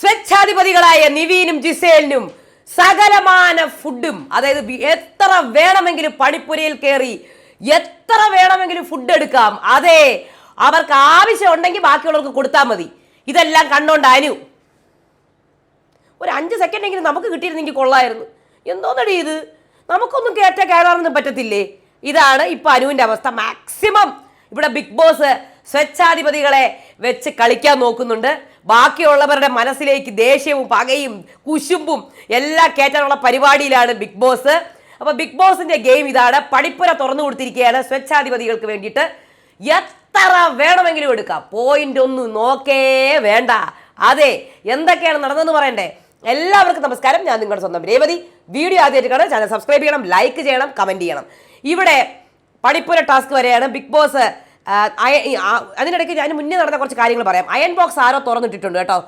സ്വച്ഛാധിപതികളായ നിവീനും ജിസേലിനും സകലമാന ഫുഡും അതായത് എത്ര വേണമെങ്കിലും പണിപ്പുരയിൽ കയറി എത്ര വേണമെങ്കിലും ഫുഡ് എടുക്കാം അതെ അവർക്ക് ആവശ്യം ഉണ്ടെങ്കിൽ ബാക്കിയുള്ളവർക്ക് കൊടുത്താൽ മതി. ഇതെല്ലാം കണ്ടോണ്ട് അനു. ഒരു അഞ്ച് സെക്കൻഡെങ്കിലും നമുക്ക് കിട്ടിയിരുന്നെങ്കിൽ കൊള്ളായിരുന്നു. എന്തോന്നടി ഇത്? നമുക്കൊന്നും കയറ്റ കയറാറൊന്നും പറ്റത്തില്ലേ? ഇതാണ് ഇപ്പൊ അനുവിന്റെ അവസ്ഥ. മാക്സിമം ഇവിടെ ബിഗ് ബോസ് സ്വച്ഛാധിപതികളെ വെച്ച് കളിക്കാൻ നോക്കുന്നുണ്ട്. ബാക്കിയുള്ളവരുടെ മനസ്സിലേക്ക് ദേഷ്യവും പകയും കുശുമ്പും എല്ലാം കയറ്റാനുള്ള പരിപാടിയിലാണ് ബിഗ് ബോസ്. അപ്പോൾ ബിഗ് ബോസിന്റെ ഗെയിം ഇതാണ്. പടിപ്പുര തുറന്നു കൊടുത്തിരിക്കുകയാണ് സ്വച്ഛാധിപതികൾക്ക് വേണ്ടിയിട്ട്. എത്ര വേണമെങ്കിലും എടുക്കാം. പോയിന്റ് ഒന്ന് നോക്കേ വേണ്ട. അതെ എന്തൊക്കെയാണ് നടന്നതെന്ന് പറയണ്ടേ? എല്ലാവർക്കും നമസ്കാരം. ഞാൻ നിങ്ങളുടെ സ്വന്തം രേവതി. വീഡിയോ ആദ്യമായിട്ട് കാണാൻ ചാനൽ സബ്സ്ക്രൈബ് ചെയ്യണം ലൈക്ക് ചെയ്യണം കമന്റ് ചെയ്യണം. ഇവിടെ പണിപ്പുര ടാസ്ക് വരെയാണ് ബിഗ് ബോസ് അതിനിടയ്ക്ക് ഞാൻ മുന്നേ നടന്ന കുറച്ച് കാര്യങ്ങൾ പറയാം. അയൺ ബോക്സ് ആരോ തുറന്നിട്ടിട്ടുണ്ട് കേട്ടോ.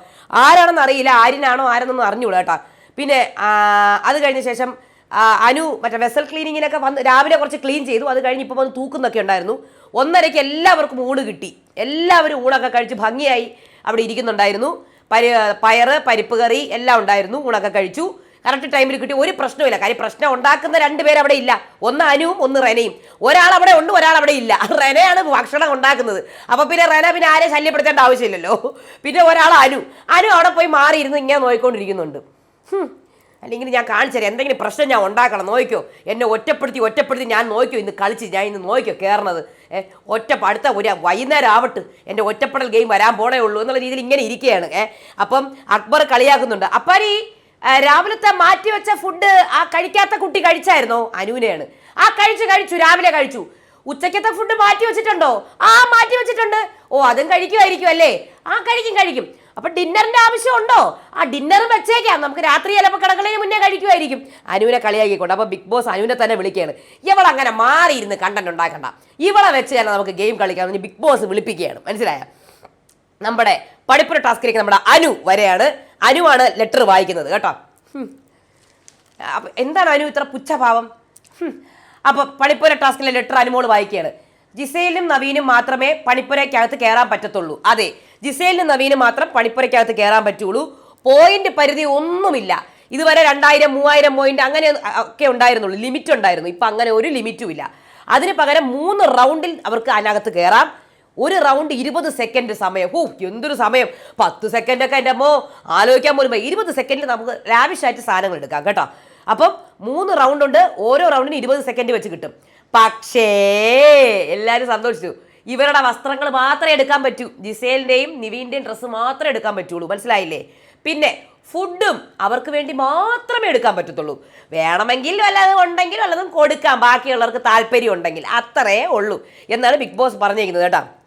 ആരാണെന്ന് അറിയില്ല ആരിനാണോ ആരെന്നൊന്നും അറിഞ്ഞുകൂടാ കേട്ടോ. പിന്നെ അത് കഴിഞ്ഞ ശേഷം അനു മറ്റേ വെസൽ ക്ലീനിങ്ങിനൊക്കെ വന്ന് രാവിലെ കുറച്ച് ക്ലീൻ ചെയ്തു. അത് കഴിഞ്ഞ് ഇപ്പോൾ വന്ന് തൂക്കുന്നൊക്കെ ഉണ്ടായിരുന്നു. ഒന്നരയ്ക്ക് എല്ലാവർക്കും ഊണ് കിട്ടി. എല്ലാവരും ഊണൊക്കെ കഴിച്ച് ഭംഗിയായി അവിടെ ഇരിക്കുന്നുണ്ടായിരുന്നു. പരി പയറ് പരിപ്പ് കറി എല്ലാം ഉണ്ടായിരുന്നു. ഊണൊക്കെ കഴിച്ചു. കറക്റ്റ് ടൈമിൽ കിട്ടി. ഒരു പ്രശ്നമില്ല കാര്യം പ്രശ്നം ഉണ്ടാക്കുന്ന രണ്ട് പേര് അവിടെ ഇല്ല. ഒന്ന് അനുവും ഒന്ന് റെനയും. ഒരാൾ അവിടെ ഉണ്ട് ഒരാൾ അവിടെ ഇല്ല. റെനയാണ് ഭക്ഷണം ഉണ്ടാക്കുന്നത്. അപ്പൊ പിന്നെ റെന പിന്നെ ആരെ ശല്യപ്പെടുത്തേണ്ട ആവശ്യമില്ലല്ലോ. പിന്നെ ഒരാൾ അനു. അനു അവിടെ പോയി മാറിയിരുന്ന് ഇങ്ങനെ നോക്കിക്കൊണ്ടിരിക്കുന്നുണ്ട്. അല്ലെങ്കിൽ ഞാൻ കാണിച്ചുതരാം എന്തെങ്കിലും പ്രശ്നം ഞാൻ ഉണ്ടാക്കണം. നോക്കിയോ എന്നെ ഒറ്റപ്പെടുത്തി ഒറ്റപ്പെടുത്തി ഞാൻ നോക്കിയോ ഇന്ന് കളിച്ച് ഞാൻ ഇന്ന് നോക്കിയോ കയറണത് ഏഹ് ഒറ്റ അടുത്ത ഒരു വൈകുന്നേരം ആവട്ട്. എന്റെ ഒറ്റപ്പെടൽ ഗെയിം വരാൻ പോണേ ഉള്ളൂ എന്നുള്ള രീതിയിൽ ഇങ്ങനെ ഇരിക്കുകയാണ്. ഏഹ് അപ്പം അക്ബർ കളിയാക്കുന്നുണ്ട്. അപ്പാരി രാവിലത്തെ മാറ്റിവെച്ച ഫുഡ് ആ കഴിക്കാത്ത കുട്ടി കഴിച്ചായിരുന്നോ? അനുവിനെയാണ് ആ കഴിച്ചു കഴിച്ചു രാവിലെ കഴിച്ചു. ഉച്ചക്കത്തെ ഫുഡ് മാറ്റി വെച്ചിട്ടുണ്ടോ? ആ മാറ്റി വെച്ചിട്ടുണ്ട്. ഓ അതും കഴിക്കുമായിരിക്കും അല്ലേ? ആ കഴിക്കും കഴിക്കും. അപ്പൊ ഡിന്നറിന്റെ ആവശ്യമുണ്ടോ ആ ഡിന്നർ വെച്ചേക്കാം. നമുക്ക് രാത്രി ചിലപ്പോൾ കിടക്കണതിന് മുന്നേ കഴിക്കുമായിരിക്കും. അനുവിനെ കളിയാക്കിക്കൊണ്ട് അപ്പൊ ബിഗ് ബോസ് അനുവിനെ തന്നെ വിളിക്കുകയാണ്. ഇവൾ അങ്ങനെ മാറിയിരുന്ന് കണ്ടന്റ് ഉണ്ടാക്കണ്ട. ഇവളെ വെച്ച് തന്നെ നമുക്ക് ഗെയിം കളിക്കാം ബിഗ് ബോസ് വിളിപ്പിക്കുകയാണ്. മനസ്സിലായ? നമ്മുടെ പഠിപ്പുര ടാസ്കിലേക്ക് നമ്മുടെ അനു വരെയാണ്. അനുവാണ് ലെറ്റർ വായിക്കുന്നത് കേട്ടോ. എന്താണ് അനു ഇത്ര പുച്ഛഭാവം? അപ്പോൾ അപ്പൊ പണിപ്പുര ടാസ്കിലെ ലെറ്റർ അനുമോൾ വായിക്കുകയാണ്. ജിസയിലും നവീനും മാത്രമേ പണിപ്പുരയ്ക്കകത്ത് കയറാൻ പറ്റത്തുള്ളൂ. അതെ ജിസയിലും നവീനും മാത്രം പണിപ്പുരയ്ക്കകത്ത് കയറാൻ പറ്റുള്ളൂ. പോയിന്റ് പരിധി ഒന്നുമില്ല. ഇതുവരെ രണ്ടായിരം മൂവായിരം പോയിന്റ് അങ്ങനെ ഒക്കെ ഉണ്ടായിരുന്നുള്ളൂ. ലിമിറ്റ് ഉണ്ടായിരുന്നു. ഇപ്പൊ അങ്ങനെ ഒരു ലിമിറ്റും ഇല്ല. അതിന് പകരം മൂന്ന് റൗണ്ടിൽ അവർക്ക് അതിനകത്ത് കയറാം ഒരു റൗണ്ട് ഇരുപത് സെക്കൻഡ് സമയം. ഹൂ എന്തൊരു സമയം. പത്ത് സെക്കൻഡ് ഒക്കെ എന്റെ അമ്മോ ആലോചിക്കാൻ പോലും. ഇരുപത് സെക്കൻഡിൽ നമുക്ക് ലാവിഷായിട്ട് സാധനങ്ങൾ എടുക്കാം കേട്ടോ. അപ്പം മൂന്ന് റൗണ്ട് ഉണ്ട്. ഓരോ റൗണ്ടിന് ഇരുപത് സെക്കൻഡ് വെച്ച് കിട്ടും. പക്ഷേ എല്ലാവരും സന്തോഷിച്ചു. ഇവരുടെ വസ്ത്രങ്ങൾ മാത്രമേ എടുക്കാൻ പറ്റൂ. ജിസേലിന്റെയും നിവീന്റെയും ഡ്രസ്സ് മാത്രമേ എടുക്കാൻ പറ്റുള്ളൂ. മനസ്സിലായില്ലേ? പിന്നെ ഫുഡും അവർക്ക് വേണ്ടി മാത്രമേ എടുക്കാൻ പറ്റത്തുള്ളൂ. വേണമെങ്കിൽ വല്ലതും ഉണ്ടെങ്കിൽ വല്ലതും കൊടുക്കാം. ബാക്കിയുള്ളവർക്ക് താല്പര്യം ഉണ്ടെങ്കിൽ അത്രേ ഉള്ളൂ എന്നാണ് ബിഗ് ബോസ് പറഞ്ഞിരിക്കുന്നത് കേട്ടോ.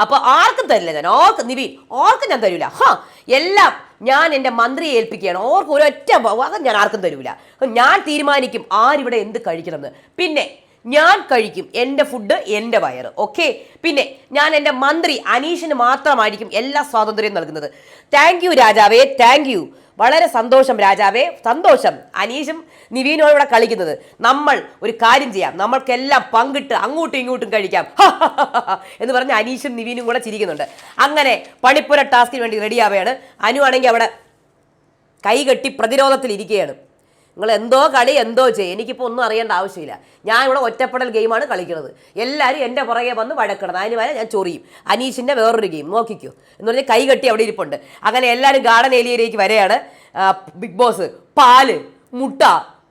അപ്പൊ ആർക്കും തരില്ല ഞാൻ. ഓർക്ക് നിവിൻ ഓർക്കും ഞാൻ തരൂല. ഹാ എല്ലാം ഞാൻ എന്റെ മന്ത്രിയെ ഏൽപ്പിക്കുകയാണ്. ഓർക്ക് ഒരൊറ്റ ഭാഗം ഞാൻ ആർക്കും തരൂല. ഞാൻ തീരുമാനിക്കും ആരിവിടെ എന്ത് കഴിക്കണമെന്ന്. പിന്നെ ഞാൻ കഴിക്കും എന്റെ ഫുഡ് എന്റെ വയറ്. ഓക്കെ പിന്നെ ഞാൻ എന്റെ മന്ത്രി അനീഷിന് മാത്രമായിരിക്കും എല്ലാ സ്വാതന്ത്ര്യം നൽകുന്നത്. താങ്ക് യു രാജാവേ. താങ്ക് യു വളരെ സന്തോഷം രാജാവേ. സന്തോഷം. അനീഷും നിവീനോട് ഇവിടെ കളിക്കുന്നത്. നമ്മൾ ഒരു കാര്യം ചെയ്യാം. നമ്മൾക്കെല്ലാം പങ്കിട്ട് അങ്ങോട്ടും ഇങ്ങോട്ടും കഴിക്കാം. എന്ന് പറഞ്ഞ് അനീഷും നിവീനും കൂടെ ചിരിക്കുന്നുണ്ട്. അങ്ങനെ പണിപ്പുര ടാസ്കിന് വേണ്ടി റെഡിയാവുകയാണ് അനു ആണെങ്കിൽ അവിടെ കൈകെട്ടി പ്രതിരോധത്തിൽ ഇരിക്കുകയാണ് നിങ്ങൾ എന്തോ കളി എന്തോ ചെയ്യും. എനിക്കിപ്പോൾ ഒന്നും അറിയേണ്ട ആവശ്യമില്ല. ഞാൻ ഇവിടെ ഒറ്റപ്പെടൽ ഗെയിമാണ് കളിക്കുന്നത്. എല്ലാവരും എന്റെ പുറകെ വന്ന് വഴക്കിടണം. അതിന് വരെ ഞാൻ ചൊറിയും. അനീഷിന്റെ വേറൊരു ഗെയിം. നോക്കിക്കോ. എന്ന് പറഞ്ഞാൽ കൈ കെട്ടി അവിടെ ഇരിപ്പുണ്ട്. അങ്ങനെ എല്ലാവരും ഗാർഡൻ ഏരിയയിലേക്ക് വരെയാണ്. ബിഗ് ബോസ് പാൽ മുട്ട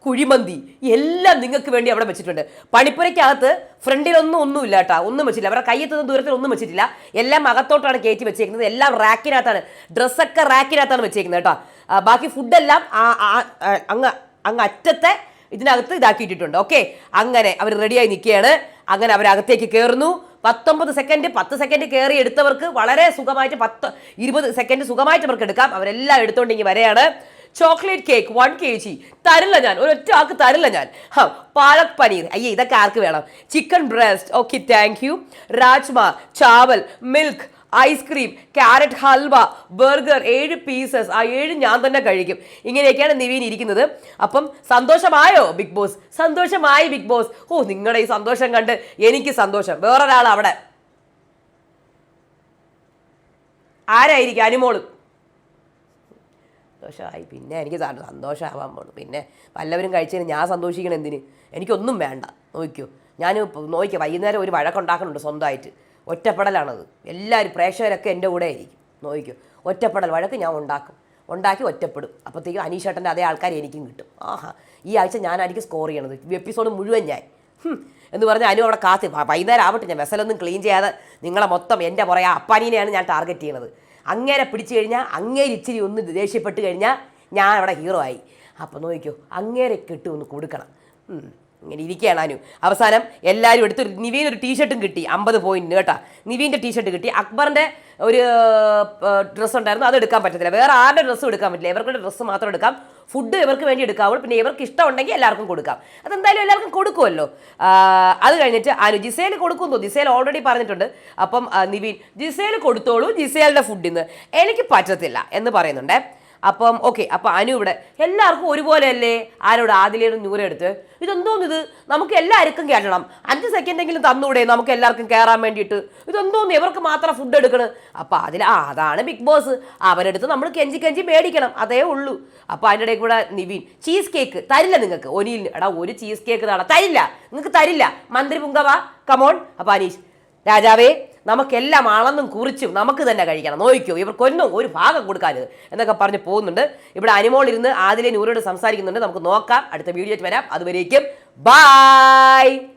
കുഴിമന്തി എല്ലാം നിങ്ങൾക്ക് വേണ്ടി അവിടെ വെച്ചിട്ടുണ്ട്. പണിപ്പുരയ്ക്കകത്ത് ഫ്രണ്ടിലൊന്നും ഒന്നുമില്ല കേട്ടോ. ഒന്നും വെച്ചില്ല അവരുടെ കയ്യെത്തുന്ന ദൂരത്തിൽ ഒന്നും വെച്ചിട്ടില്ല. എല്ലാം അകത്തോട്ടാണ് കയറ്റി വെച്ചേക്കുന്നത്. എല്ലാം റാക്കിനകത്താണ്. ഡ്രസ്സൊക്കെ റാക്കിനകത്താണ് വെച്ചേക്കുന്നത് കേട്ടോ. ബാക്കി ഫുഡെല്ലാം അങ്ങ് അങ്ങ് അറ്റത്തെ ഇതിനകത്ത് ഇതാക്കിയിട്ടിട്ടുണ്ട്. ഓക്കെ അങ്ങനെ അവർ റെഡിയായി നിൽക്കുകയാണ്. അങ്ങനെ അവരകത്തേക്ക് കയറുന്നു പത്തൊമ്പത് സെക്കൻഡ് പത്ത് സെക്കൻഡ് കയറി എടുത്തവർക്ക് വളരെ സുഖമായിട്ട് പത്ത് ഇരുപത് സെക്കൻഡ് സുഖമായിട്ട് അവർക്ക് എടുക്കാം. അവരെല്ലാം എടുത്തോണ്ട് ഇങ്ങനെ വരെയാണ്. Chocolate cake one K G തരില്ല ഞാൻ. ഒരൊറ്റ ആൾക്ക് തരില്ല ഞാൻ. ഹാ പാലക് പനീർ. അയ്യേ ഇതൊക്കെ ആർക്ക് വേണം? Chicken breast okay thank you rajma chawal milk ice cream carrot halwa burger ഏഴ് പീസസ് ആ ഏഴ് ഞാൻ തന്നെ കഴിക്കും. ഇങ്ങനെയൊക്കെയാണ് നിവീൻ ഇരിക്കുന്നത്. അപ്പം സന്തോഷമായോ ബിഗ് ബോസ് സന്തോഷമായി ബിഗ് ബോസ് ഓ നിങ്ങളുടെ ഈ സന്തോഷം കണ്ട് എനിക്ക് സന്തോഷം. വേറൊരാൾ അവിടെ. ആരായിരിക്കും? അനുമോൾ. സന്തോഷമായി. പിന്നെ എനിക്ക് സന്തോഷമാവാൻ പോണു. പിന്നെ വല്ലവരും കഴിച്ചതിന് ഞാൻ സന്തോഷിക്കണം എന്തിന്? എനിക്കൊന്നും വേണ്ട. നോക്കിയോ ഞാൻ നോക്കിയോ വൈകുന്നേരം ഒരു വഴക്കുണ്ടാക്കുന്നുണ്ട് സ്വന്തമായിട്ട്. ഒറ്റപ്പെടലാണത്. എല്ലാവരും പ്രേക്ഷകരൊക്കെ എന്റെ കൂടെ ആയിരിക്കും. നോക്കിയോ ഒറ്റപ്പെടൽ വഴക്ക് ഞാൻ ഉണ്ടാക്കും. ഉണ്ടാക്കി ഒറ്റപ്പെടും. അപ്പോഴത്തേക്കും അനീഷേട്ടന്റെ അതേ ആൾക്കാർ എനിക്കും കിട്ടും. ആഹാ. ഈ ആഴ്ച ഞാനായിരിക്കും സ്കോർ ചെയ്യണത്. എപ്പിസോഡ് മുഴുവൻ ഞാൻ. എന്ന് പറഞ്ഞാൽ അനു അവിടെ കാത്തി വൈകുന്നേരം ആവട്ടെ ഞാൻ വെസലൊന്നും ക്ലീൻ ചെയ്യാതെ നിങ്ങളെ മൊത്തം എന്റെ പുറകെ അപ്പാനീനെയാണ് ഞാൻ ടാർഗറ്റ് ചെയ്യണത്. അങ്ങേരെ പിടിച്ചു കഴിഞ്ഞാൽ അങ്ങേര് ഇച്ചിരി ഒന്ന് ദേഷ്യപ്പെട്ട് കഴിഞ്ഞാൽ ഞാൻ അവിടെ ഹീറോ ആയി. അപ്പോൾ നോക്കിക്കോ അങ്ങേരെ കിട്ടുമെന്ന് കൊടുക്കണം. ഇങ്ങനെ ഇരിക്കുകയാണ് അനു. അവസാനം എല്ലാവരും എടുത്ത് നിവീൻ ഒരു ടീഷർട്ടും കിട്ടി അമ്പത് പോയിന്റ് കേട്ടോ. നിവീന്റെ ടീഷർട്ട് കിട്ടി. അക്ബറിന്റെ ഒരു ഡ്രസ്സ് ഉണ്ടായിരുന്നു അത് എടുക്കാൻ പറ്റത്തില്ല. വേറെ ആരുടെ ഡ്രസ്സും എടുക്കാൻ പറ്റില്ല. ഇവർക്കുള്ള ഡ്രസ്സ് മാത്രം എടുക്കാം. ഫുഡ് ഇവർക്ക് വേണ്ടി എടുക്കാവുള്ളൂ. പിന്നെ ഇവർക്ക് ഇഷ്ടമുണ്ടെങ്കിൽ എല്ലാവർക്കും കൊടുക്കാം. അതെന്തായാലും എല്ലാവർക്കും കൊടുക്കുമല്ലോ അത് കഴിഞ്ഞിട്ട് അനു ജിസേൽ കൊടുക്കുന്നു. ജിസേൽ ഓൾറെഡി പറഞ്ഞിട്ടുണ്ട്. അപ്പം നിവീൻ ജിസേൽ കൊടുത്തോളൂ ജിസേലിന്റെ ഫുഡിന്ന് എനിക്ക് പറ്റത്തില്ല എന്ന് പറയുന്നുണ്ടേ. അപ്പം ഓക്കെ അപ്പം അനു ഇവിടെ. എല്ലാവർക്കും ഒരുപോലെ അല്ലേ ആരോട് ആദിലേടും നൂറ് എടുത്ത്? ഇതെന്തോന്ന് ഇത് നമുക്ക് എല്ലാവർക്കും കേട്ടണം അഞ്ച് സെക്കൻഡെങ്കിലും തന്നൂടെ നമുക്ക് എല്ലാവർക്കും കയറാൻ വേണ്ടിയിട്ട്? ഇതെന്തോന്ന്? ഇവർക്ക് മാത്രം ഫുഡ് എടുക്കണം. അപ്പം അതിൽ ആ അതാണ് ബിഗ് ബോസ് അവരെടുത്ത് നമ്മൾ കെഞ്ചി കെഞ്ചി മേടിക്കണം. അതേ ഉള്ളൂ. അപ്പം അതിന്റെ ഇടയിൽ കൂടെ നിവിൻ ചീസ് കേക്ക് തരില്ല നിങ്ങൾക്ക്. ഒനിയിൽ എടാ ഒരു ചീസ് കേക്ക് താടാ തരില്ല. നിങ്ങൾക്ക് തരില്ല. മന്ത്രി പുങ്കവ കമോൺ അപ്പം അനീഷ് രാജാവേ നമുക്കെല്ലാം അളന്നും കുറിച്ചും നമുക്ക് തന്നെ കഴിക്കണം. നോക്കിക്കോ ഇവർക്കൊന്നും ഒരു ഭാഗം കൊടുക്കാതെ എന്നൊക്കെ പറഞ്ഞ് പോകുന്നുണ്ട്. ഇവിടെ അനിമോൾ ഇരുന്ന് ആദിലെ നൂറോട് സംസാരിക്കുന്നുണ്ട്. നമുക്ക് നോക്കാം. അടുത്ത വീഡിയോ വരാം. അതുവരേക്കും ബായ്